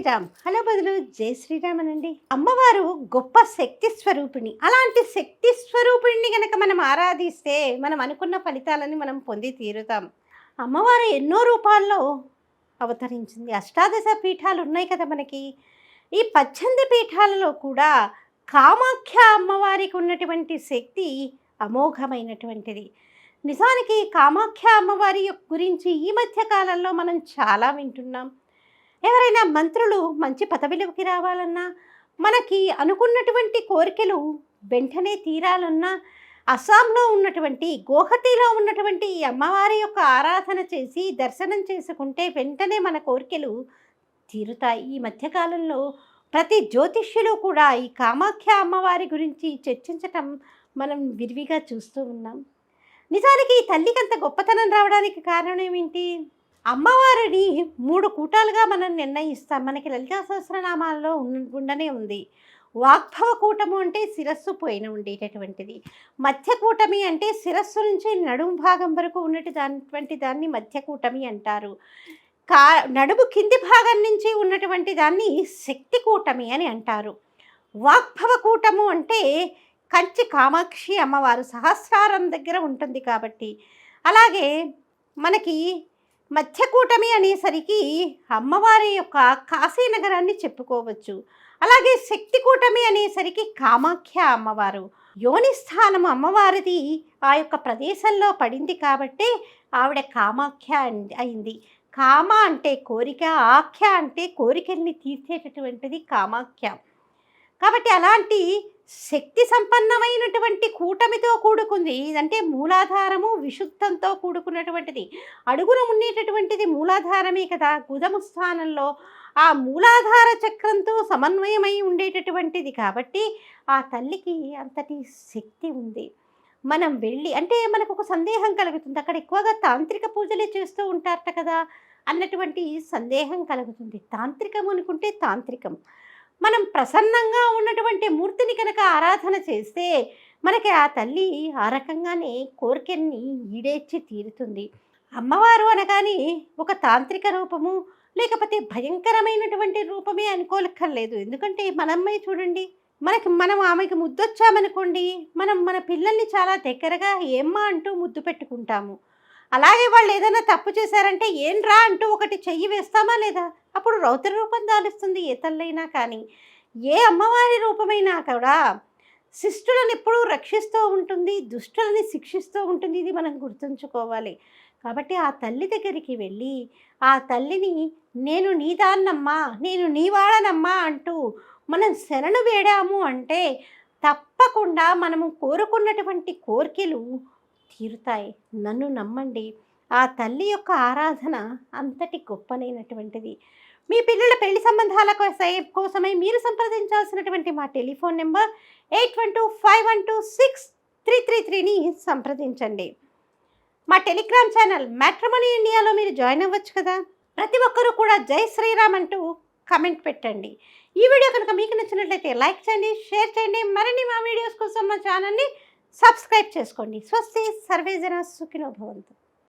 Sriram. Hello బదులు జై శ్రీరామ్ అనండి అమ్మవారు గొప్ప శక్తి స్వరూపిణి. అలాంటి శక్తి స్వరూపిణిని కనుక మనం ఆరాధిస్తే మనం అనుకున్న ఫలితాలని మనం పొంది తీరుతాం. అమ్మవారు ఎన్నో రూపాల్లో అవతరించింది. అష్టాదశ పీఠాలు ఉన్నాయి కదా మనకి. ఈ పద్దెనిమిది పీఠాలలో కూడా కామాఖ్య అమ్మవారికి ఉన్నటువంటి శక్తి అమోఘమైనటువంటిది. నిజానికి కామాఖ్య అమ్మవారి యొక్క గురించి ఈ మధ్య కాలంలో మనం చాలా వింటున్నాం. ఎవరైనా మంత్రులు మంచి పదవిలోకి రావాలన్నా మనకి అనుకున్నటువంటి కోరికలు వెంటనే తీరాలన్నా అస్సాంలో ఉన్నటువంటి గోహతిలో ఉన్నటువంటి ఈ అమ్మవారి యొక్క ఆరాధన చేసి దర్శనం చేసుకుంటే వెంటనే మన కోరికలు తీరుతాయి. ఈ మధ్యకాలంలో ప్రతి జ్యోతిష్యులు కూడా ఈ కామాఖ్య అమ్మవారి గురించి చర్చించటం మనం విరివిగా చూస్తూ ఉన్నాం. నిజానికి ఈ తల్లికి అంత గొప్పతనం రావడానికి కారణం ఏమిటి? అమ్మవారిని మూడు కూటాలుగా మనం నిర్ణయిస్తాం. మనకి లలితా సహస్రనామాల్లో ఉండనే ఉంది. వాగ్భవ కూటము అంటే శిరస్సు పోయిన ఉండేటటువంటిది. మధ్య కూటమి అంటే శిరస్సు నుంచి నడుము భాగం వరకు ఉన్నటి దానివంటి దాన్ని మధ్య కూటమి అంటారు. కా నడుము కింది భాగం నుంచి ఉన్నటువంటి దాన్ని శక్తి కూటమి అని అంటారు. వాగ్భవ కూటము అంటే కంచి కామాక్షి అమ్మవారు సహస్రారం దగ్గర ఉంటుంది కాబట్టి. అలాగే మనకి మధ్యకూటమి అనేసరికి అమ్మవారి యొక్క కాశీనగరాన్ని చెప్పుకోవచ్చు. అలాగే శక్తి కూటమి అనేసరికి కామాఖ్య అమ్మవారు. యోని స్థానం అమ్మవారిది ఆ యొక్క ప్రదేశంలో పడింది కాబట్టి ఆవిడ కామాఖ్య అయింది. కామ అంటే కోరిక ఆఖ్య అంటే కోరికల్ని తీర్చేటటువంటిది కామాఖ్య. కాబట్టి అలాంటి శక్తి సంపన్నమైనటువంటి కూటమితో కూడుకుంది. ఇదంటే మూలాధారము విశుద్ధంతో కూడుకున్నటువంటిది. అడుగున ఉండేటటువంటిది మూలాధారమే కదా. గుదము స్థానంలో ఆ మూలాధార చక్రంతో సమన్వయమై ఉండేటటువంటిది కాబట్టి ఆ తల్లికి అంతటి శక్తి ఉంది. మనం వెళ్ళి అంటే మనకు ఒక సందేహం కలుగుతుంది. అక్కడ ఎక్కువగా తాంత్రిక పూజలే చేస్తూ ఉంటారట కదా అన్నటువంటి సందేహం కలుగుతుంది. తాంత్రికం అనుకుంటే తాంత్రికం. మనం ప్రసన్నంగా ఉన్నటువంటి మూర్తిని కనుక ఆరాధన చేస్తే మనకి ఆ తల్లి ఆ రకంగానే కోరికల్ని ఈడేర్చి తీరుతుంది. అమ్మవారు అనగానే ఒక తాంత్రిక రూపము లేకపోతే భయంకరమైనటువంటి రూపమే అనుకోలక్కర్లేదు ఎందుకంటే మనమ్మాయి చూడండి మనకి మనం ఆమెకి ముద్దొచ్చామనుకోండి మనం మన పిల్లల్ని చాలా దగ్గరగా ఏమ్మా అంటూ ముద్దు పెట్టుకుంటాము. అలాగే వాళ్ళు ఏదైనా తప్పు చేశారంటే ఏం రా అంటూ ఒకటి చెయ్యి వేస్తామా లేదా? అప్పుడు రౌద్ర రూపం దాలుస్తుంది ఏ తల్లైనా కానీ. ఏ అమ్మవారి రూపమైనా కూడా శిష్టులను ఎప్పుడూ రక్షిస్తూ ఉంటుంది దుష్టులని శిక్షిస్తూ ఉంటుంది ఇది మనం గుర్తుంచుకోవాలి. కాబట్టి ఆ తల్లి దగ్గరికి వెళ్ళి ఆ తల్లిని నేను నీదాన్నమ్మా నేను నీవాడనమ్మా అంటూ మనం శరణు వేడాము అంటే తప్పకుండా మనము కోరుకున్నటువంటి కోరికలు తీరుతాయి. నన్ను నమ్మండి. ఆ తల్లి యొక్క ఆరాధన అంతటి గొప్పనైనటువంటిది. మీ పిల్లల పెళ్ళి సంబంధాల కోసం కోసమై మీరు సంప్రదించాల్సినటువంటి మా telephone number eight one two five one two six three three త్రీని సంప్రదించండి. మా టెలిగ్రామ్ ఛానల్ మ్యాట్రమని ఇండియాలో మీరు జాయిన్ అవ్వచ్చు కదా? ప్రతి ఒక్కరూ కూడా జై శ్రీరామ్ అంటూ కమెంట్ పెట్టండి. ఈ వీడియో కనుక మీకు నచ్చినట్లయితే లైక్ చేయండి షేర్ చేయండి. మరిన్ని మా వీడియోస్ కోసం మా ఛానల్ని సబ్స్క్రైబ్ చేసుకోండి. స్వస్తి సర్వేజన సుఖినో భవంతు.